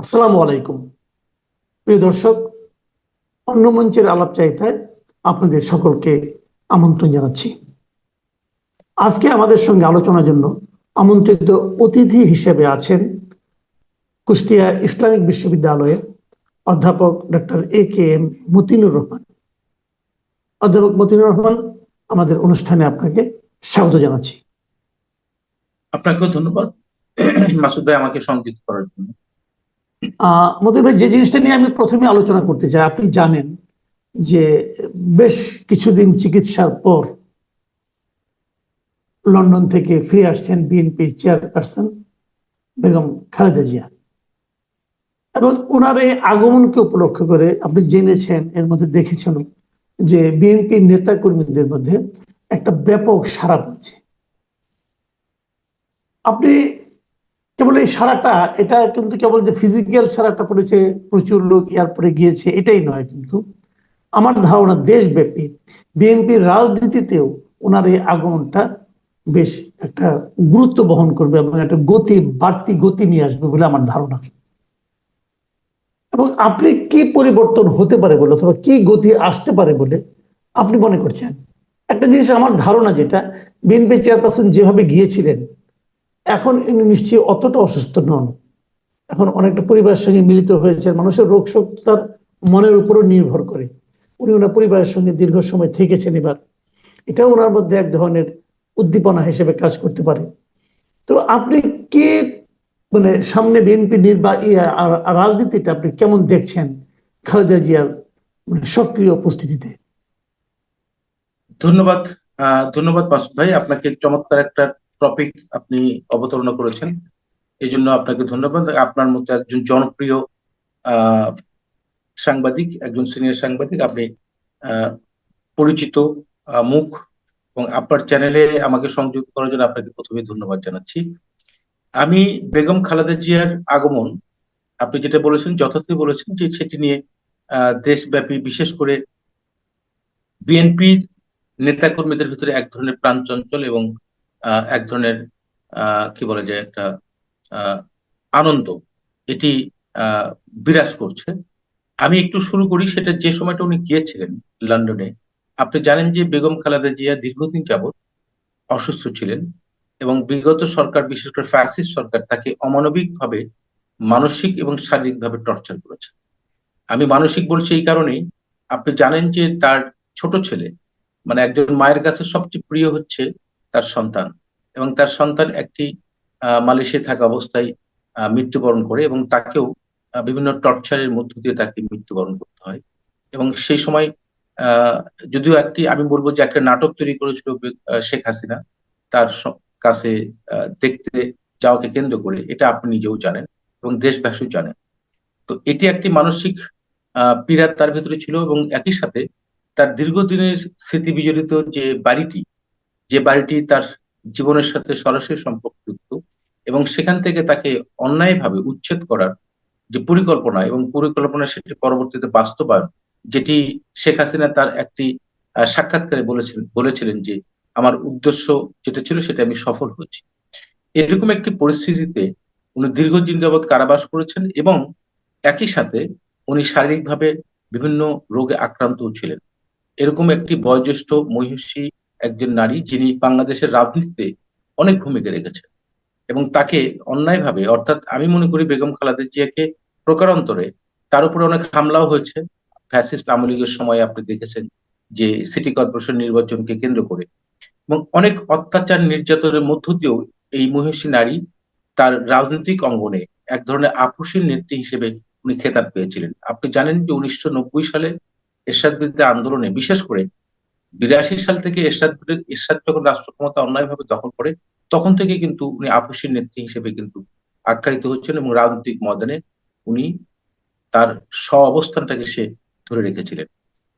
আসসালামু আলাইকুম। প্রিয় দর্শক, অন্য মঞ্চের আলাপ চাইতায় আপনাদের সকলকে আমন্ত্রণ জানাচ্ছি। আজকে আমাদের সঙ্গে আলোচনার জন্য আমন্ত্রিত অতিথি হিসেবে আছেন কুষ্টিয়া ইসলামিক বিশ্ববিদ্যালয়ের অধ্যাপক doctor A K M Motinur Rahman. অধ্যাপক মতিনুর রহমান, আমাদের অনুষ্ঠানে আপনাকে স্বাগত জানাচ্ছি। আপনাকেও ধন্যবাদ। মাসুদ ভাই আমাকে সংযুক্ত করার জন্য। মতিন ভাই যে জিনিসটা নিয়ে আমি প্রথমে আলোচনা করতে চাই, আপনি জানেন যে বেশ কিছুদিন চিকিৎসার পর লন্ডন থেকে ফিরে আসছেন বিএনপি চেয়ারপারসন বেগম খালেদা জিয়া। এবং ওনার এই আগমনকে উপলক্ষ করে আপনি জেনেছেন, এর মধ্যে দেখেছেন যে বিএনপি নেতা কর্মীদের মধ্যে একটা ব্যাপক সারা পড়েছে আপনি কেবল এই সারাটা, এটা কিন্তু কেবল যে ফিজিক্যাল সারাটা পড়েছে, প্রচুর লোক এয়ারপোর্টে গিয়েছে, এটাই নয় কিন্তু। আমার ধারণা দেশব্যাপী বিএনপির রাজনীতিতেও ওনার এই আগমনটা বেশ একটা গুরুত্ব বহন করবে এবং একটা গতি, বাড়তি গতি নিয়ে আসবে বলে আমার ধারণা। এবং আপনি কি পরিবর্তন হতে পারে বলে অথবা কি গতি আসতে পারে বলে আপনি মনে করছেন? একটা জিনিস আমার ধারণা যেটা, বিএনপি চেয়ারপারসন যেভাবে গিয়েছিলেন এখন ইনি নিশ্চয়ই অতটা অসুস্থ নন। এখন অনেকটা পরিবারের সঙ্গে মিলিত হয়েছে মানুষের রোগ শোক তার মনের উপরও নির্ভর করে। উনি ওনার পরিবারের সঙ্গে দীর্ঘ সময় থেকেছেন এবার। এটাও ওনার মধ্যে এক ধরনের উদ্দীপনা হিসেবে কাজ করতে পারে। তো আপনি কি মানে সামনে বিএনপি নির্বা রাজনীতিটা আপনি কেমন দেখছেন খালেদা জিয়ার মানে সক্রিয় উপস্থিতিতে? ধন্যবাদ ধন্যবাদ মাসুদ ভাই। আপনাকে চমৎকার একটা টপিক আপনি অবতারণা করেছেন। এই জন্য আপনাকে ধন্যবাদ। আপনার মতো একজন জনপ্রিয় সাংবাদিক, একজন সিনিয়র সাংবাদিক, আপনি পরিচিত মুখ এবং আপনার চ্যানেলে আমাকে সংযুক্ত করার জন্য আপনাকে প্রথমে ধন্যবাদ জানাচ্ছি। আমি বেগম খালেদা জিয়ার আগমন, আপনি যেটা বলেছেন, যথার্থই বলেছেন যে সেটি নিয়ে দেশব্যাপী বিশেষ করে বিএনপির নেতাকর্মীদের ভিতরে এক ধরনের প্রাণ চঞ্চল এবং এক ধরনের কি বলা যায় একটা আনন্দ। এটি বিরাজ করছে। আমি একটু শুরু করি, সেটা যে সময়টা উনি গিয়েছিলেন লন্ডনে। আপনি জানেন যে বেগম খালেদা জিয়া দীর্ঘদিন যাবৎ অসুস্থ ছিলেন এবং বিগত সরকার, বিশেষ করে ফ্যাসিস্ট সরকার, তাকে অমানবিকভাবে মানসিক এবং শারীরিকভাবে টর্চার করেছে। আমি মানসিক বলছি এই কারণেই, আপনি জানেন যে তার ছোট ছেলে মানে একজন মায়ের কাছে সবচেয়ে প্রিয় হচ্ছে তার সন্তান এবং তার সন্তান একটি আহ, মালয়েশিয়ায় থাকা অবস্থায় মৃত্যুবরণ করে এবং তাকেও বিভিন্ন টর্চারের মধ্য দিয়ে তাকে মৃত্যুবরণ করতে হয় এবং সেই সময় যদিও একটি আমি বলব যে একটা নাটক তৈরি করেছিল শেখ হাসিনা তার কাছে দেখতে যাওয়াকে কেন্দ্র করে এটা আপনি নিজেও জানেন এবং দেশবাসীও জানেন। তো এটি একটি মানসিক পীড়া তার ভেতরে ছিল এবং একই সাথে তার দীর্ঘদিনের স্মৃতি বিজড়িত যে বাড়িটি যে বাড়িটি তার জীবনের সাথে সরাসরি সম্পর্কযুক্ত এবং সেখান থেকে তাকে অন্যায়ভাবে উচ্ছেদ করার যে পরিকল্পনা এবং পরিকল্পনা সেটি পরবর্তীতে বাস্তবায়ন, যেটি শেখ হাসিনা তার একটি সাক্ষাৎকারে বলেছিলেন বলেছিলেন যে আমার উদ্দেশ্য যেটা ছিল সেটা আমি সফল হয়েছি। এরকম একটি পরিস্থিতিতে উনি দীর্ঘদিন যাবৎ কারাবাস করেছেন এবং একই সাথে উনি শারীরিকভাবে বিভিন্ন রোগে আক্রান্ত ছিলেন। এরকম একটি বয়োজ্যেষ্ঠ মহিষী একজন নারী যিনি বাংলাদেশের রাজনীতিতে অনেক ভূমিকা রেখেছেন। এবং তাকে অন্যায়ভাবে, অর্থাৎ আমি মনে করি বেগম খালেদা জিয়াকে প্রকারান্তরে তার উপরে অনেক হামলাও হয়েছে। ফ্যাসিস্ট আওয়ামী লীগের সময় আপনি দেখেছেন যে সিটি কর্পোরেশন নির্বাচনকে কেন্দ্র করে। এবং অনেক অত্যাচার নির্যাতনের মধ্য দিয়েও এই মহিষী নারী তার রাজনৈতিক অঙ্গনে এক ধরনের আপসীন নেত্রী হিসেবে উনি খেতাব পেয়েছিলেন। আপনি জানেন যে উনিশশো নব্বই সালে এরশাদ বিরুদ্ধে আন্দোলনে, বিশেষ করে বিরাশি সাল থেকে এরশাদ যখন রাষ্ট্র ক্ষমতা অন্যায়ভাবে দখল করে, তখন থেকে কিন্তু উনি আপসীন নেত্রী হিসেবে কিন্তু আখ্যায়িত হচ্ছেন এবং রাজনৈতিক ময়দানে উনি তার স্ব অবস্থানটাকে সে ধরে রেখেছিলেন।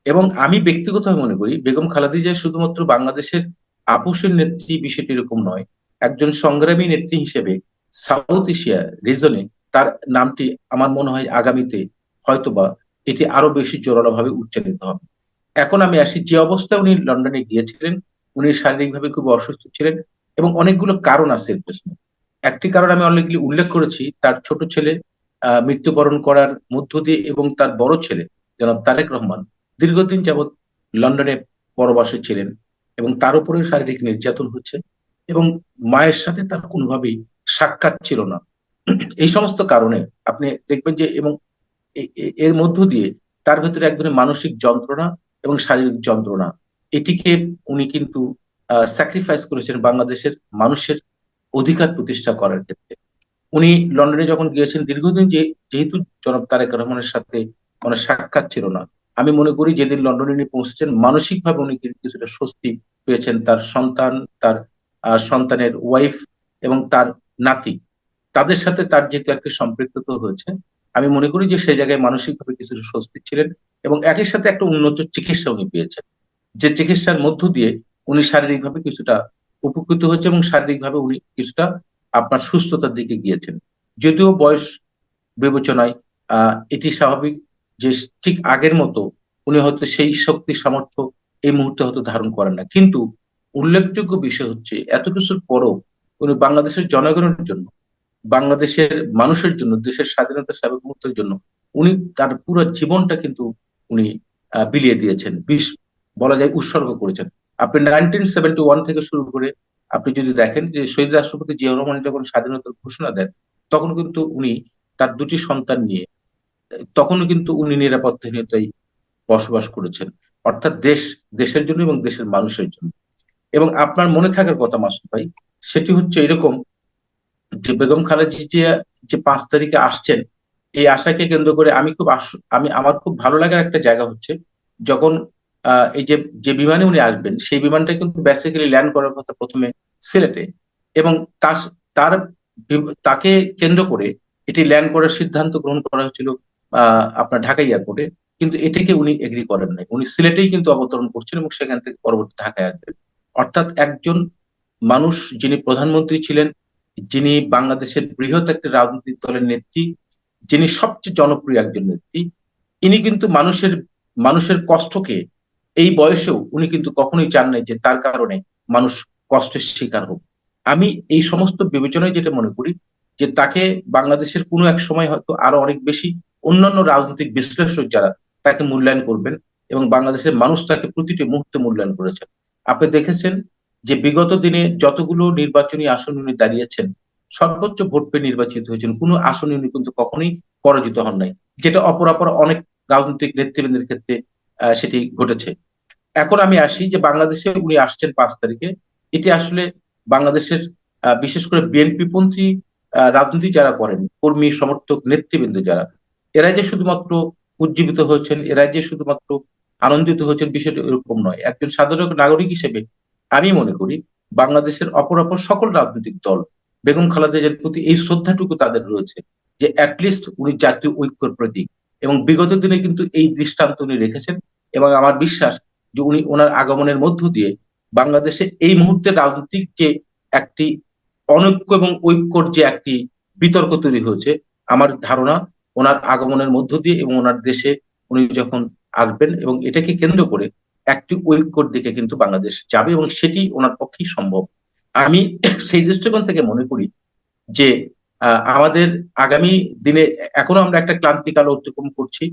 এবং আমি ব্যক্তিগতভাবে মনে করি, বেগম খালেদা জিয়া শুধুমাত্র বাংলাদেশের আপসের নেত্রী বিষয়টি এরকম নয়, একজন সংগ্রামী নেত্রী হিসেবে সাউথ এশিয়া রিজনে তার নামটি আমার মনে হয় আগামীতে হয়তোবা এটি আরও বেশি জোরালোভাবে উচ্চারিত হবে। এখন আমি আসি যে অবস্থায় উনি লন্ডনে গিয়েছিলেন, উনি শারীরিকভাবে খুব অসুস্থ ছিলেন এবং অনেকগুলো কারণ আছে এর পেছনে। একটি কারণ আমি অনেকগুলি উল্লেখ করেছি, তার ছোট ছেলে মৃত্যুবরণ করার মধ্য দিয়ে এবং তার বড় ছেলে, জনাব তারেক রহমান, দীর্ঘদিন যাবৎ লন্ডনে পরবাসে ছিলেন এবং তার উপরে শারীরিক নির্যাতন হচ্ছে এবং মায়ের সাথে তার কোনোভাবেই সাক্ষাৎ ছিল না। এই সমস্ত কারণে আপনি দেখবেন যে এবং এর মধ্য দিয়ে তার ভেতরে এক ধরনের মানসিক যন্ত্রণা এবং শারীরিক যন্ত্রণা। এটিকে উনি কিন্তু স্যাক্রিফাইস করেছেন বাংলাদেশের মানুষের অধিকার প্রতিষ্ঠা করার ক্ষেত্রে। উনি লন্ডনে যখন গিয়েছেন, দীর্ঘদিন যে, যেহেতু জনাব তারেক রহমানের সাথে কোনো সাক্ষাৎ ছিল না, আমি মনে করি যেদিন লন্ডনে উনি পৌঁছেছেন, মানসিকভাবে উনি কিছুটা স্বস্তি পেয়েছেন তার সন্তান, তার সন্তানের ওয়াইফ এবং তার নাতি। তাদের সাথে তার যেহেতু একটা সম্পৃক্ততা হয়েছে, আমি মনে করি যে সেই জায়গায় মানসিকভাবে কিছুটা স্বস্তি ছিলেন। এবং একই সাথে একটা উন্নত চিকিৎসা উনি পেয়েছেন। যে চিকিৎসার মধ্য দিয়ে উনি শারীরিকভাবে কিছুটা উপকৃত হয়েছে এবং শারীরিকভাবে উনি কিছুটা আপনার সুস্থতার দিকে গিয়েছেন। যদিও বয়স বিবেচনায় এটি স্বাভাবিক যে ঠিক আগের মতো উনি হয়তো সেই শক্তি সামর্থ্য এই মুহূর্তে হয়তো ধারণ করেন না। কিন্তু উল্লেখযোগ্য বিষয় হচ্ছে, এত কিছুর পরও উনি বাংলাদেশের জনগণের জন্য, বাংলাদেশের মানুষের জন্য, দেশের স্বাধীনতা সার্বভৌমত্বের জন্য, উনি তার পুরো জীবনটা কিন্তু উনি বিলিয়ে দিয়েছেন। বিষ বলা যায় উৎসর্গ করেছেন। আপনি নাইনটিন সেভেন্টি ওয়ান থেকে শুরু করে আপনি যদি দেখেন যে শহীদ রাষ্ট্রপতি জিয়াউর রহমান যখন স্বাধীনতার ঘোষণা দেন, তখন কিন্তু উনি তার দুটি সন্তান নিয়ে, তখনও কিন্তু উনি নিরাপত্তাহীনতায় বসবাস করেছেন। অর্থাৎ দেশ, দেশের জন্য এবং দেশের মানুষের জন্য। এবং আপনার মনে থাকার কথা মাসুদ ভাই, সেটি হচ্ছে এরকম যে বেগম খালেদা জিয়া যে পাঁচ তারিখে আসছেন এই আশাকে কেন্দ্র করে আমি খুব আমি, আমার খুব ভালো লাগার একটা জায়গা হচ্ছে যখন এই যে যে বিমানে উনি আসবেন, সেই বিমানটা কিন্তু বেসিক্যালি ল্যান্ড করার কথা প্রথমে সিলেটে এবং তার তার তাকে কেন্দ্র করে এটি ল্যান্ড করার সিদ্ধান্ত গ্রহণ করা হয়েছিল আপনার ঢাকা এয়ারপোর্টে কিন্তু এটিকে উনি এগ্রি করেন নাই। উনি সিলেটেই কিন্তু অবতরণ করছেন এবং সেখান থেকে পরবর্তী ঢাকায় আসবেন। অর্থাৎ একজন মানুষ যিনি প্রধানমন্ত্রী ছিলেন, যিনি বাংলাদেশের বৃহৎ একটি রাজনৈতিক দলের নেত্রী যিনি সবচেয়ে জনপ্রিয় একজন নেত্রী ইনি কিন্তু মানুষের মানুষের কষ্টকে এই বয়সেও উনি কিন্তু কখনোই চান নাই যে তার কারণে মানুষ কষ্টের শিকার হোক। আমি এই সমস্ত বিবেচনায় যেটা মনে করি যে তাকে বাংলাদেশের কোনো এক সময় হয়তো আরও অনেক বেশি অন্যান্য রাজনৈতিক বিশ্লেষক যারা তাকে মূল্যায়ন করবেন এবং বাংলাদেশের মানুষ তাকে প্রতিটি মুহূর্তে মূল্যায়ন করেছেন। আপনি দেখেছেন যে বিগত দিনে যতগুলো নির্বাচনী আসন উনি দাঁড়িয়েছেন সর্বোচ্চ ভোট পেয়ে নির্বাচিত হয়েছেন। কোনো আসনে উনি কিন্তু কখনোই পরাজিত হন নাই। যেটা অপরাপর অনেক রাজনৈতিক নেতৃবৃন্দের ক্ষেত্রে সেটি ঘটেছে। এখন আমি আসি যে বাংলাদেশে উনি আসছেন পাঁচ তারিখে। এটি আসলে বাংলাদেশের বিশেষ করে বিএনপি পন্থী রাজনীতি যারা করেন, কর্মী, সমর্থক, নেতৃবৃন্দ যারা, এরা যে শুধুমাত্র উজ্জীবিত হয়েছেন, এরা যে শুধুমাত্র আনন্দিত হয়েছেন বিষয়টা এরকম নয়। একজন সাধারণ নাগরিক হিসেবে আমি মনে করি বাংলাদেশের অপরাপর সকল রাজনৈতিক দল বেগম খালেদা জিয়ার প্রতি এই শ্রদ্ধাটুকু তাদের রয়েছে যে অ্যাটলিস্ট উনি জাতীয় ঐক্যর প্রতীক। এবং বিগত দিনে কিন্তু এই দৃষ্টান্ত উনি রেখেছেন এবং আমার বিশ্বাস যে উনি ওনার আগমনের মধ্য দিয়ে বাংলাদেশে এই মুহূর্তে রাজনৈতিক যে একটি অনৈক্য এবং ঐক্যর যে একটি বিতর্ক তৈরি হয়েছে, আমার ধারণা ওনার আগমনের মধ্য দিয়ে এবং ওনার দেশে উনি যখন আসবেন এবং এটাকে কেন্দ্র করে একটি ঐক্যর দিকে কিন্তু বাংলাদেশ যাবে এবং সেটি ওনার পক্ষেই সম্ভব। আমি সেই দৃষ্টিকোণ থেকে মনে করি যে আমাদের আগামী দিনে এখনও আমরা একটা ক্লান্তিকাল অতিক্রম করছি।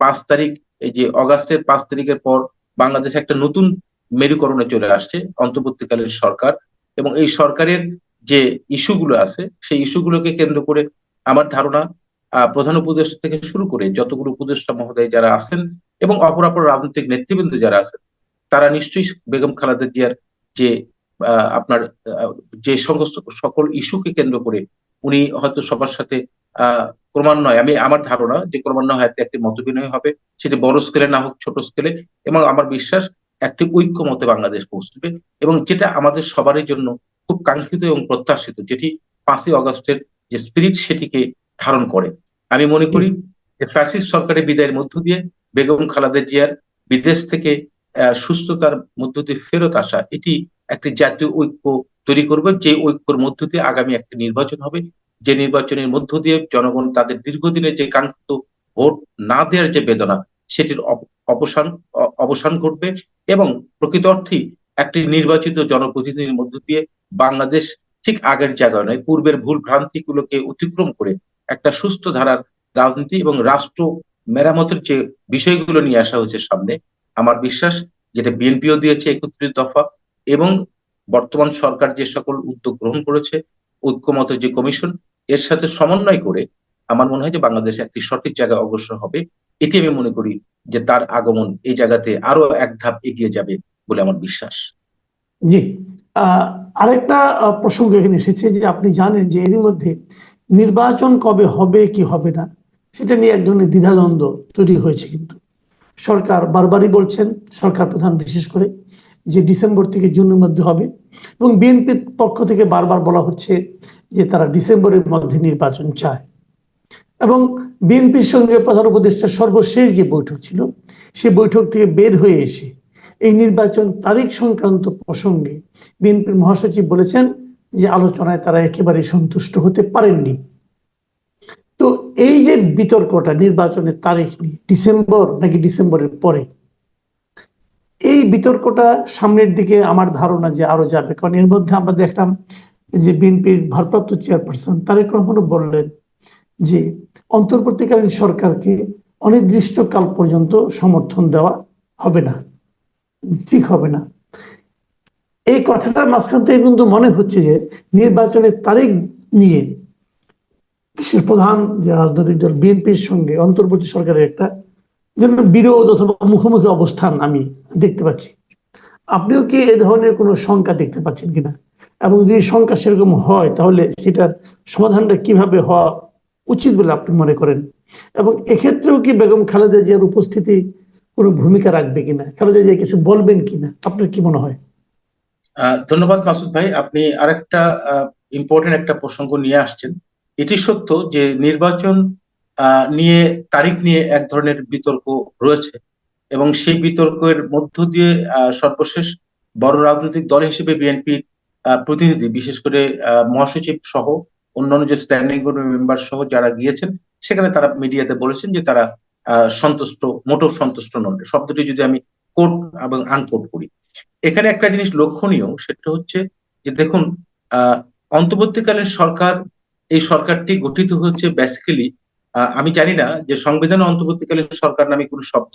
পাঁচ তারিখ, এই যে অগাস্টের পাঁচ তারিখের পর বাংলাদেশ একটা নতুন মেরুকরণে চলে আসছে অন্তর্বর্তীকালীন সরকার এবং এই সরকারের যে ইস্যুগুলো আছে, সেই ইস্যুগুলোকে কেন্দ্র করে আমার ধারণা প্রধান উপদেষ্টা থেকে শুরু করে যতগুলো উপদেষ্টা মহোদয় যারা আছেন এবং অপরাপর রাজনৈতিক নেতৃবৃন্দ যারা আছেন, তারা নিশ্চয়ই বেগম খালেদা জিয়ার যে আপনার যে সমস্ত সকল ইস্যুকে কেন্দ্র করে উনি হয়তো সবার সাথে ক্রমান্বয়ে, আমি আমার ধারণা যে ক্রমান্বয়ে হয়তো একটি মতবিনয় হবে, সেটি বড় স্কেলে না হোক ছোট স্কেলে এবং আমার বিশ্বাস একটি ঐক্য মতে বাংলাদেশ পৌঁছবে, এবং যেটা আমাদের সবারই জন্য খুব কাঙ্ক্ষিত এবং প্রত্যাশিত, যেটি পাঁচই অগস্টের যে স্পিরিট সেটিকে ধারণ করে। আমি মনে করি যে ফ্যাসিস্ট সরকারের বিদায়ের মধ্য দিয়ে বেগম খালেদা জিয়ার বিদেশ থেকে সুস্থতার মধ্য দিয়ে ফেরত আসা, এটি একটি জাতীয় ঐক্য তৈরি করবে যে ঐক্যর মধ্য দিয়ে আগামী একটি নির্বাচন হবে। যে নির্বাচনের মধ্য দিয়ে জনগণ তাদের দীর্ঘদিনের যে কাঙ্ক্ষিত ভোট না দেওয়ার যে বেদনা, সেটির অবসান অবসান ঘটবে এবং প্রকৃত অর্থেই একটি নির্বাচিত জনপ্রতিনিধির মধ্য দিয়ে বাংলাদেশ ঠিক আগের জায়গায় নয়, পূর্বের ভুল ভ্রান্তিগুলোকে অতিক্রম করে একটা সুস্থ ধারার রাজনীতি এবং রাষ্ট্র মেরামতের যে বিষয়গুলো নিয়ে আসা হয়েছে সামনে, আমার বিশ্বাস যেটা বিএনপিও দিয়েছে একত্রিশ দফা এবং বর্তমান সরকার যে সকল উদ্যোগ গ্রহণ করেছে, ঐক্যমতের যে কমিশন, এর সাথে সমন্বয় করে আমার মনে হয় যে বাংলাদেশ একটি সঠিক জায়গায় অগ্রসর হবে। এটি আমি মনে করি যে তার আগমন এই জায়গাতে আরও এক ধাপ এগিয়ে যাবে বলে আমার বিশ্বাস। জি। আরেকটা প্রসঙ্গ এখানে এসেছে যে আপনি জানেন যে এরই মধ্যে নির্বাচন কবে হবে, কি হবে না, সেটা নিয়ে এক ধরনের দ্বিধাদ্বন্দ্ব তৈরি হয়েছে কিন্তু। সরকার বারবারই বলছেন, সরকার প্রধান বিশেষ করে। যে ডিসেম্বর থেকে জুনের মধ্যে হবে। এবং বিএনপির পক্ষ থেকে বারবার বলা হচ্ছে যে তারা ডিসেম্বরের মধ্যে নির্বাচন চায়। এবং বিএনপির সঙ্গে প্রধান উপদেষ্টার সর্বশেষ যে বৈঠক ছিল, সে বৈঠক থেকে বের হয়ে এসে এই নির্বাচন তারিখ সংক্রান্ত প্রসঙ্গে বিএনপির মহাসচিব বলেছেন যে আলোচনায় তারা একেবারে সন্তুষ্ট হতে পারেননি। তো এই যে বিতর্কটা নির্বাচনের তারিখ নিয়ে, ডিসেম্বর নাকি ডিসেম্বরের পরে এই বিতর্কটা সামনের দিকে আমার ধারণা যে আরও যাবে। কারণ এর মধ্যে আমরা দেখলাম যে বিএনপির ভারপ্রাপ্ত চেয়ারপারসন তারেক রহমানও বললেন যে অন্তর্বর্তীকালীন সরকারকে অনির্দিষ্টকাল পর্যন্ত সমর্থন দেওয়া হবে না, ঠিক হবে না। এই কথাটার মাঝখান থেকে কিন্তু মনে হচ্ছে যে নির্বাচনের তারিখ নিয়ে দেশের প্রধান যে রাজনৈতিক দল বিএনপির সঙ্গে অন্তর্বর্তী সরকারের একটা যেন বিরোধ অথবা মুখোমুখি অবস্থান আমি দেখতে পাচ্ছি। আপনিও কি এ ধরনের কোনো শঙ্কা দেখতে পাচ্ছেন কিনা? এবং যদি শঙ্কা সেরকম হয়, তাহলে সেটার সমাধানটা কীভাবে হওয়া উচিত বলে আপনি মনে করেন? এবং এক্ষেত্রেও কি বেগম খালেদা জিয়ার উপস্থিতি কোনো ভূমিকা রাখবে কিনা? খালেদা জিয়া কিছু বলবেন কিনা? আপনার কি মনে হয়? ধন্যবাদ মাসুদ ভাই। আপনি আরেকটা ইম্পর্টেন্ট একটা প্রসঙ্গ নিয়ে আসছেন। এটি সত্য যে নির্বাচন নিয়ে, তারিখ নিয়ে এক ধরনের বিতর্ক রয়েছে। এবং সেই বিতর্কের মধ্য দিয়ে সর্বশেষ বড় রাজনৈতিক দল হিসেবে বিএনপির প্রতিনিধি, বিশেষ করে মহাসচিব সহ অন্যান্য যে স্ট্যান্ডিং কমিটি মেম্বার সহ যারা গিয়েছেন, সেখানে তারা মিডিয়াতে বলেছেন যে তারা সন্তুষ্ট, মোটেও সন্তুষ্ট নন। শব্দটি যদি আমি কোট এবং আনকোট করি। এখানে একটা জিনিস লক্ষণীয়, সেটা হচ্ছে যে দেখুন অন্তর্বর্তীকালীন সরকার, এই সরকারটি গঠিত হচ্ছে বেসিক্যালি আমি জানি না যে সংবিধানে অন্তর্বর্তীকালীন সরকার নামে কোনো শব্দ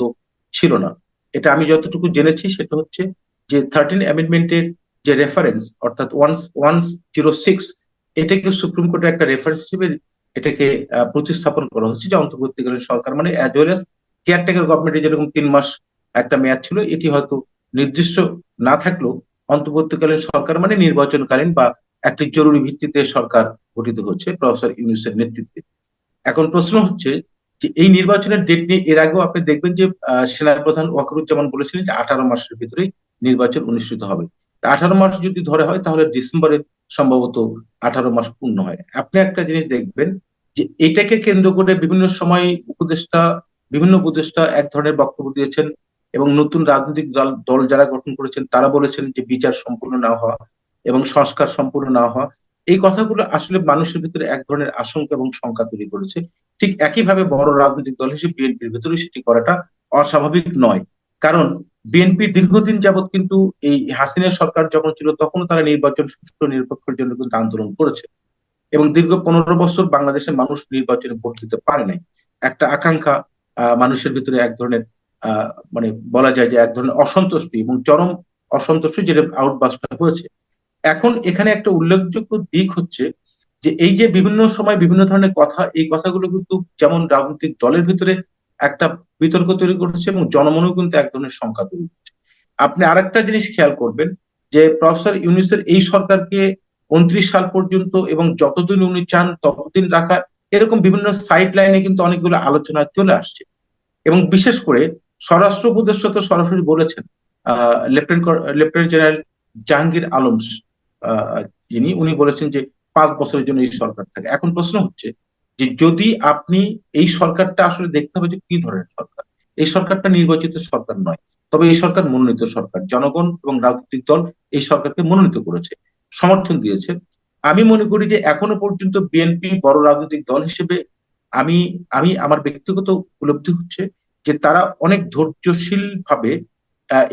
ছিল না। এটা আমি যতটুকু জেনেছি সেটা হচ্ছে যে থার্টিন অ্যামেন্ডমেন্টের যে রেফারেন্স অর্থাৎ ওয়ান ওয়ান জিরো সিক্স এটাকে সুপ্রিম কোর্টের একটা রেফারেন্স হিসেবে এটাকে প্রতিস্থাপন করা হচ্ছে যে অন্তর্বর্তীকালীন সরকার মানে অ্যাজ ওয়েল এস কেয়ারটেকার গভর্নমেন্টের যেরকম তিন মাস একটা মেয়াদ ছিল, এটি হয়তো নির্দিষ্ট না থাকলেও অন্তর্বর্তীকালীন সরকার মানে নির্বাচনকালীন বা একটি জরুরি ভিত্তিতে সরকার গঠিত হচ্ছে প্রফেসর ইউনুসের নেতৃত্বে। এখন প্রশ্ন হচ্ছে যে এই নির্বাচনের ডেট নিয়ে এর আগেও আপনি দেখবেন যে সেনাপ্রধান ওয়াকারুজ্জামান বলেছিলেন যে আঠারো মাসের ভিতরেই নির্বাচন অনুষ্ঠিত হবে। আঠারো মাস যদি ধরে হয়, তাহলে ডিসেম্বরে সম্ভবত আঠারো মাস পূর্ণ হয়। আপনি একটা জিনিস দেখবেন যে এটাকে কেন্দ্র করে বিভিন্ন সময় উপদেষ্টা, বিভিন্ন উপদেষ্টা এক ধরনের বক্তব্য দিয়েছেন এবং নতুন রাজনৈতিক দল দল যারা গঠন করেছেন, তারা বলেছেন যে বিচার সম্পূর্ণ না হওয়া এবং সংস্কার সম্পূর্ণ না হওয়া এই কথাগুলো আসলে মানুষের ভিতরে এক ধরনের আশঙ্কা এবং শঙ্কা তৈরি করেছে। ঠিক একইভাবে বড় রাজনৈতিক দল হিসেবে বিএনপির ভিতরে সেটি করাটা অস্বাভাবিক নয়। কারণ বিএনপি দীর্ঘদিন যাবৎ কিন্তু এই হাসিনা সরকার যখন ছিল তখন তারা নির্বাচন সুষ্ঠু নিরপেক্ষের জন্য কিন্তু আন্দোলন করেছে। এবং দীর্ঘ পনেরো বছর বাংলাদেশের মানুষ নির্বাচনে ভোট দিতে পারে নাই। একটা আকাঙ্ক্ষা মানুষের ভিতরে এক ধরনের মানে বলা যায় যে এক ধরনের অসন্তুষ্টি এবং চরম অসন্তুষ্টি যেটা আউটবাস্ট হয়েছে। এখন এখানে একটা উল্লেখযোগ্য দিক হচ্ছে যে এই যে বিভিন্ন সময় বিভিন্ন ধরনের কথা, এই কথাগুলো কিন্তু যেমন রাজনৈতিক দলের ভিতরে একটা বিতর্ক তৈরি করেছে এবং জনমনেও কিন্তু এক ধরনের সংখ্যা তৈরি করছে। আপনি আরেকটা জিনিস খেয়াল করবেন যে প্রফেসর ইউনিসের এই সরকারকে উনত্রিশ সাল পর্যন্ত এবং যতদিন উনি চান ততদিন রাখা এরকম বিভিন্ন সাইড লাইনে কিন্তু অনেকগুলো আলোচনা চলে আসছে। এবং বিশেষ করে স্বরাষ্ট্র উপদেষ্টা তো সরাসরি বলেছেন, আহ, lieutenant lieutenant general Jahangir Alam যিনি, উনি বলেছেন যে পাঁচ বছরের জন্য এই সরকার থাকে। এখন প্রশ্ন হচ্ছে যে যদি আপনি এই সরকারটা আসলে দেখতে হবে যে কি ধরনের সরকার। এই সরকারটা নির্বাচিত সরকার নয়, তবে এই সরকার মনোনীত সরকার। জনগণ এবং রাজনৈতিক দল এই সরকারকে মনোনীত করেছে, সমর্থন দিয়েছে। আমি মনে করি যে এখনও পর্যন্ত বিএনপি বড় রাজনৈতিক দল হিসেবে আমি আমি, আমার ব্যক্তিগত উপলব্ধি হচ্ছে যে তারা অনেক ধৈর্যশীল ভাবে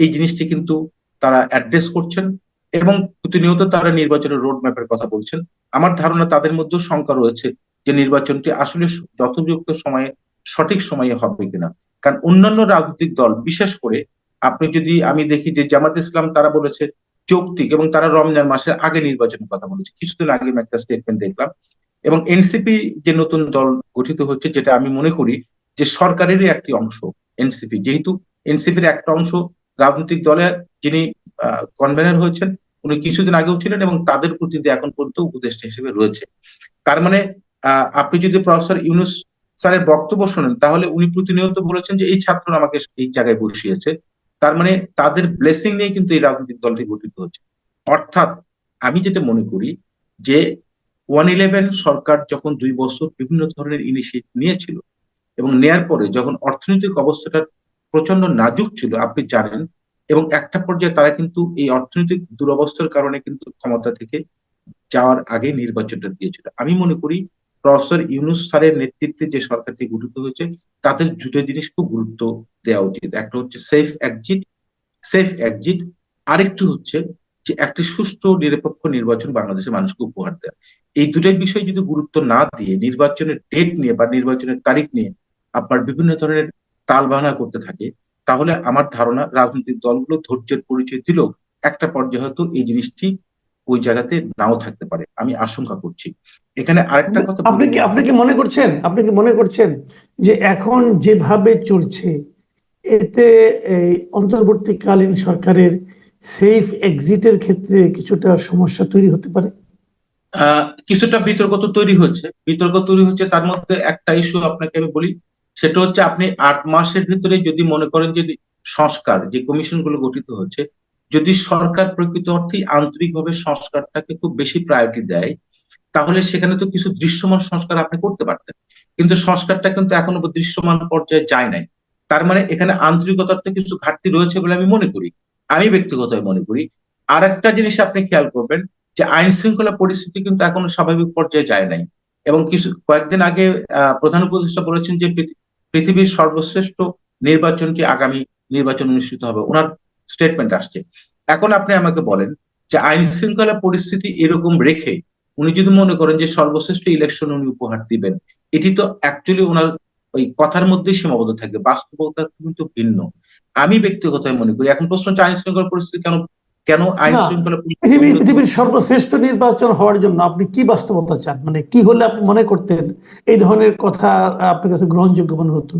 এই জিনিসটি কিন্তু তারা অ্যাড্রেস করছেন। এবং প্রতিনিয়ত তারা নির্বাচনের রোড ম্যাপের কথা বলছেন। আমার ধারণা তাদের মধ্যেও শঙ্কা রয়েছে যে নির্বাচনটি আসলে যথোপযুক্ত সময়ে, সঠিক সময়ে হবে কিনা। কারণ অন্যান্য রাজনৈতিক দল, বিশেষ করে আপনি যদি আমি দেখি যে জামাত ইসলাম, তারা বলেছে যৌক্তিক এবং তারা রমজান মাসের আগে নির্বাচনের কথা বলেছে। কিছুদিন আগে আমি একটা স্টেটমেন্ট দেখলাম এবং এনসিপি যে নতুন দল গঠিত হচ্ছে, যেটা আমি মনে করি যে সরকারেরই একটি অংশ এনসিপি যেহেতু এনসিপির একটা অংশ রাজনৈতিক দলের যিনি কনভেনার হয়েছেন উনি কিছুদিন আগেও ছিলেন এবং তাদের প্রতিনিধি এখন পর্যন্ত উপদেষ্টা হিসেবে রয়েছে। তার মানে আপনি যদি প্রফেসর ইউনুস স্যারের বক্তব্য শোনেন, তাহলে উনি প্রতিনিয়ত বলেছেন যে এই ছাত্ররা আমাকে এই জায়গায় বসিয়েছে। তার মানে তাদের ব্লেসিং নিয়ে কিন্তু এই রাজনৈতিক দলটি গঠিত হচ্ছে। অর্থাৎ আমি যেটা মনে করি যে ওয়ান ইলেভেন সরকার যখন দুই বছর বিভিন্ন ধরনের ইনিশিয়েটিভ নিয়েছিল এবং নেয়ার পরে যখন অর্থনৈতিক অবস্থাটা প্রচণ্ড নাজুক ছিল, আপনি জানেন এবং একটা পর্যায়ে তারা কিন্তু এই অর্থনৈতিক দুরবস্থার কারণে কিন্তু ক্ষমতা থেকে যাওয়ার আগে নির্বাচনটা দিয়েছিল। আমি মনে করি প্রফেসর ইউনুস স্যারের নেতৃত্বে যে সরকারটি গঠিত হয়েছে, তাদের দুটো জিনিস খুব গুরুত্ব দেওয়া উচিত। একটা হচ্ছে সেফ একজিট সেফ একজিট আরেকটি হচ্ছে যে একটি সুষ্ঠু, নিরপেক্ষ নির্বাচন বাংলাদেশের মানুষকে উপহার দেয় এই দুটোর বিষয় যদি গুরুত্ব না দিয়ে নির্বাচনের ডেট নিয়ে বা নির্বাচনের তারিখ নিয়ে আপনার বিভিন্ন ধরনের তালবাহানা করতে থাকে তাহলে আমার ধারণা রাজনৈতিক দলগুলো ধৈর্যের পরিচয় দিলেও একটা পর্যায়ে হয়তো এই জিনিসটি ওই জায়গাতে নাও থাকতে পারে। আমি আশঙ্কা করছি। এখানে আরেকটা কথা আপনি কি আপনি কি মনে করছেন আপনি কি মনে করছেন যে এখন যেভাবে চলছে এতে এই অন্তর্বর্তীকালীন সরকারের সেফ এক্সিটের ক্ষেত্রে কিছুটা সমস্যা তৈরি হতে পারে? আহ, কিছুটা বিতর্ক তো তৈরি হচ্ছে। বিতর্ক তৈরি হচ্ছে তার মধ্যে একটা ইস্যু আপনাকে আমি বলি সেটা হচ্ছে আপনি আট মাসের ভিতরে যদি মনে করেন যে সংস্কার, যে কমিশনগুলো গঠিত হচ্ছে, যদি সরকার প্রকৃত অর্থেই আন্তরিকভাবে সংস্কারটাকে খুব বেশি প্রায়োরিটি দেয়, তাহলে সেখানে তো কিছু দৃশ্যমান সংস্কার আপনি করতে পারতেন। কিন্তু সংস্কারটা কিন্তু এখনও দৃশ্যমান পর্যায়ে যায় নাই। তার মানে এখানে আন্তরিকতার তো কিছু ঘাটতি রয়েছে বলে আমি মনে করি। আমি ব্যক্তিগতভাবে মনে করি। আর একটা জিনিস আপনি খেয়াল করবেন যে আইন শৃঙ্খলা পরিস্থিতি কিন্তু এখনও স্বাভাবিক পর্যায়ে যায় নাই। এবং কিছু কয়েকদিন আগে প্রধান উপদেষ্টা বলেছেন যে পৃথিবীর সর্বশ্রেষ্ঠ নির্বাচনটি আগামী নির্বাচন অনুষ্ঠিত হবে। ওনার স্টেটমেন্ট আসছে। এখন আপনি আমাকে বলেন যে আইন শৃঙ্খলা পরিস্থিতি এরকম রেখে উনি যদি মনে করেন যে সর্বশ্রেষ্ঠ ইলেকশন উনি উপহার দিবেন, এটি তো অ্যাকচুয়ালি ওনার ওই কথার মধ্যেই সীমাবদ্ধ থাকে বাস্তবতা কিন্তু ভিন্ন। আমি ব্যক্তিগতভাবে মনে করি, এখন প্রশ্ন হচ্ছে আইন শৃঙ্খলা পরিস্থিতি কেন কেন আইন শৃঙ্খলা পৃথিবীর সর্বশ্রেষ্ঠ নির্বাচন হওয়ার জন্য আপনি কি বাস্তবতা চান? মানে কি হলে আপনি মনে করতেন এই ধরনের কথা আপনার কাছে গ্রহণযোগ্য মনে হতো?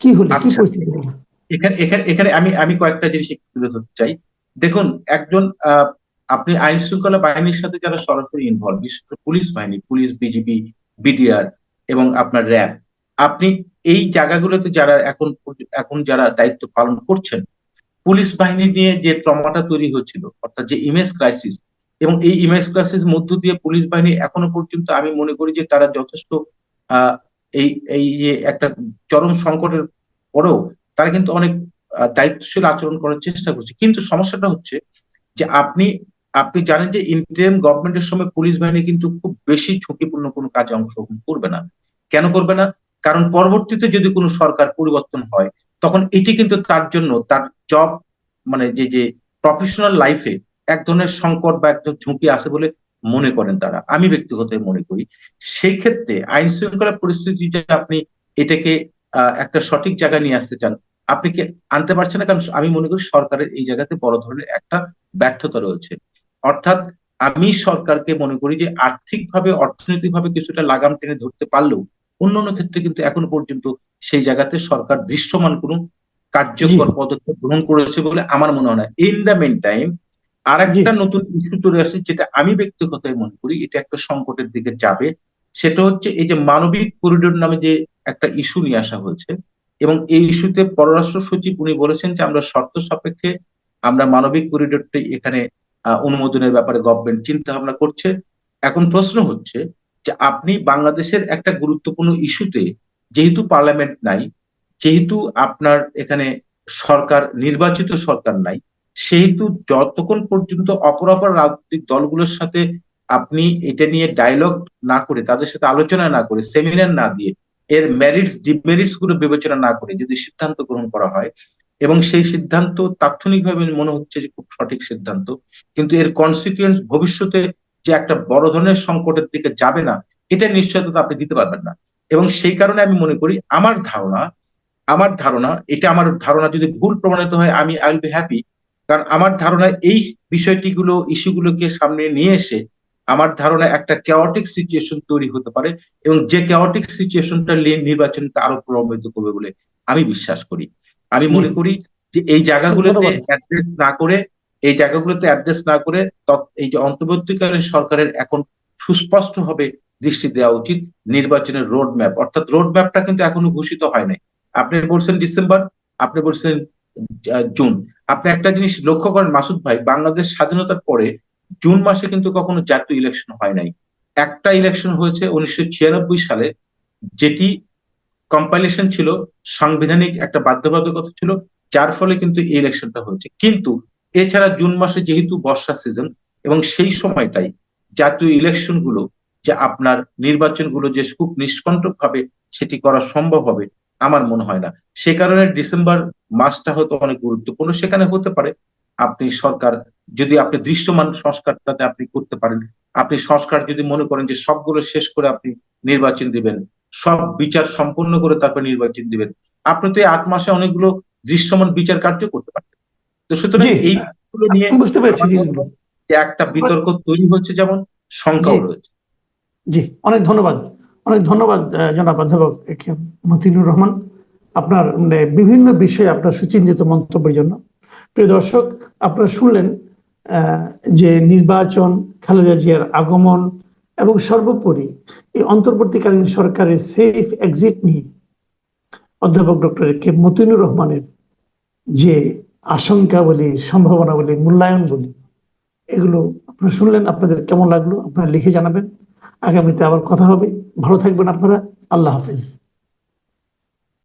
কি হলে? কি আচ্ছা। পরিস্থিতি হলে? এখানে এখানে এখানে আমি আমি কয়েকটা জিনিস তুলে ধরতে চাই। দেখুন একজন আহ, আপনি আইন শৃঙ্খলা বাহিনীর সাথে যারা সরাসরি ইনভলভ বিশেষ করে পুলিশ বাহিনী পুলিশ বিজিবি বিডিআর এবং আপনার র্যাব আপনি এই জায়গাগুলোতে যারা এখন এখন যারা দায়িত্ব পালন করছেন পুলিশ বাহিনী নিয়ে যে ট্রমাটা তৈরি হয়েছিল, অর্থাৎ যে ইমেজ ক্রাইসিস এবং এই ইমেজ ক্রাইসিস মধ্য দিয়ে পুলিশ বাহিনী এখনও পর্যন্ত আমি মনে করি যে তারা যথেষ্ট এই এই যে একটা চরম সংকটের পরেও তারা কিন্তু অনেক দায়িত্বশীল আচরণ করার চেষ্টা করছে। কিন্তু সমস্যাটা হচ্ছে যে আপনি আপনি জানেন যে ইন্টারিম গভর্নমেন্টের সময় পুলিশ বাহিনী কিন্তু খুব বেশি ঝুঁকিপূর্ণ কোনো কাজে অংশগ্রহণ করবে না। কেন করবে না? কারণ পরবর্তীতে যদি কোনো সরকার পরিবর্তন হয় তখন এটি কিন্তু তার জন্য, তার জব মানে যে যে প্রফেশনাল লাইফে এক ধরনের সংকট বা এক ধরনের ঝুঁকি আছে বলে মনে করেন তারা। আমি ব্যক্তিগত মনে করি। সেই ক্ষেত্রে আইন শৃঙ্খলা পরিস্থিতিটা আপনি এটাকে একটা সঠিক জায়গায় নিয়ে আসতে চান, আপনি কি আনতে পারছেন না? কারণ আমি মনে করি সরকারের এই জায়গাতে বড় ধরনের একটা ব্যর্থতা রয়েছে। অর্থাৎ আমি সরকারকে মনে করি যে আর্থিকভাবে, অর্থনৈতিকভাবে কিছুটা লাগাম টেনে ধরতে পারলেও অন্যান্য ক্ষেত্রে কিন্তু এখনও পর্যন্ত সেই জায়গাতে সরকার দৃশ্যমান কোনো কার্যকর পদক্ষেপ গ্রহণ করেছে বলে আমার মনে হয় না। ইন দ্য মেন টাইম আর একটা নতুন ইস্যু চলে আসছে যেটা আমি ব্যক্তিগতভাবে মনে করি এটা একটা সংকটের দিকে যাবে। সেটা হচ্ছে এই যে মানবিক করিডোর নামে যে একটা ইস্যু নিয়ে আসা হয়েছে এবং এই ইস্যুতে পররাষ্ট্র সচিব উনি বলেছেন যে আমরা শর্ত সাপেক্ষে আমরা মানবিক করিডোরটি এখানে অনুমোদনের ব্যাপারে গভর্নমেন্ট চিন্তা ভাবনা করছে। এখন প্রশ্ন হচ্ছে যে আপনি বাংলাদেশের একটা গুরুত্বপূর্ণ ইস্যুতে যেহেতু পার্লামেন্ট নাই, যেহেতু আপনার এখানে সরকার, নির্বাচিত সরকার নাই, সেহেতু যতক্ষণ পর্যন্ত অপরাপর রাজনৈতিক দলগুলোর সাথে আপনি এটা নিয়ে ডায়লগ না করে, তাদের সাথে আলোচনা না করে সেমিনার না দিয়ে এর মেরিটস ডিমেরিটসগুলো বিবেচনা না করে যদি সিদ্ধান্ত গ্রহণ করা হয়, এবং সেই সিদ্ধান্ত তাৎক্ষণিকভাবে মনে হচ্ছে যে খুব সঠিক সিদ্ধান্ত, কিন্তু এর কনসিকুয়েন্স ভবিষ্যতে যে একটা বড় ধরনের সংকটের দিকে যাবে না, এটা নিশ্চয়তা আপনি দিতে পারবেন না। এবং সেই কারণে আমি মনে করি আমার ধারণা আমার ধারণা এটা আমার ধারণা যদি ভুল প্রমাণিত হয় আমি আই উইল বি হ্যাপি কারণ আমার ধারণা এই বিষয়টিগুলো ইস্যুগুলোকে সামনে নিয়ে এসে আমার ধারণা একটা কেওয়াটিক সিচুয়েশন তৈরি হতে পারে এবং যে কেওয়াটিক সিচুয়েশনটা নির্বাচনকে আরও প্রভাবিত করবে বলে আমি বিশ্বাস করি আমি মনে করি যে এই জায়গাগুলোতে। অ্যাড্রেস না করে এই জায়গাগুলোতে অ্যাড্রেস না করে এই যে অন্তর্বর্তীকালীন সরকারের এখন সুস্পষ্ট ভাবে দৃষ্টি দেওয়া উচিত নির্বাচনের রোড ম্যাপ অর্থাৎ রোড ম্যাপটা কিন্তু এখনও ঘোষিত হয় নাই আপনি বলছেন ডিসেম্বর, আপনি বলছেন জুন। আপনি একটা জিনিস লক্ষ্য করেন মাসুদ ভাই, বাংলাদেশ স্বাধীনতার পরে জুন মাসে কিন্তু কখনো জাতীয় ইলেকশন হয় নাই। একটা ইলেকশন হয়েছে উনিশশো ছিয়ানব্বই সালে, যেটি কম্পাইলেশন ছিল, সাংবিধানিক একটা বাধ্যবাধকতা ছিল, যার ফলে কিন্তু এই ইলেকশনটা হয়েছে। কিন্তু এছাড়া জুন মাসে যেহেতু বর্ষা সিজন এবং সেই সময়টাই জাতীয় ইলেকশনগুলো যে আপনার নির্বাচনগুলো যে খুব নিষ্কণ্টক ভাবে সেটি করা সম্ভব হবে আমার মনে হয় না। সে কারণে ডিসেম্বর মাসটা হয়তো অনেক গুরুত্বপূর্ণ। সেখানে হতে পারে আপনি সরকার যদি আপনি দৃশ্যমান সংস্কারটাতে আপনি করতে পারেন আপনি সংস্কার যদি মনে করেন যে সবগুলো শেষ করে আপনি নির্বাচন দিবেন সব বিচার সম্পূর্ণ করে তারপর নির্বাচন দিবেন আপনি তো এই আট মাসে অনেকগুলো দৃশ্যমান বিচার কার্য করতে পারবেন। তো সুতরাং। এইগুলো নিয়ে বুঝতে পেরেছি একটা বিতর্ক তৈরি হচ্ছে যেমন জি। রয়েছে। জি অনেক ধন্যবাদ। অনেক ধন্যবাদ জনাব অধ্যাপক মতিনুর রহমান। আপনার মানে, বিভিন্ন বিষয়ে আপনার সুচিন্তিত মন্তব্যের জন্য। প্রিয় দর্শক আপনারা শুনলেন যে নির্বাচন খালেদা জিয়ার আগমন এবং সর্বোপরি এই অন্তর্বর্তীকালীন সরকারের সেফ এক্সিট নিয়ে অধ্যাপক ডক্টর কে মতিনুর রহমানের যে আশঙ্কা বলি সম্ভাবনা বলি মূল্যায়ন বলি এগুলো আপনারা শুনলেন। আপনাদের কেমন লাগল? আপনারা লিখে জানাবেন। আগামীতে আবার কথা হবে। ভালো থাকবেন আপনারা। আল্লাহ হাফিজ।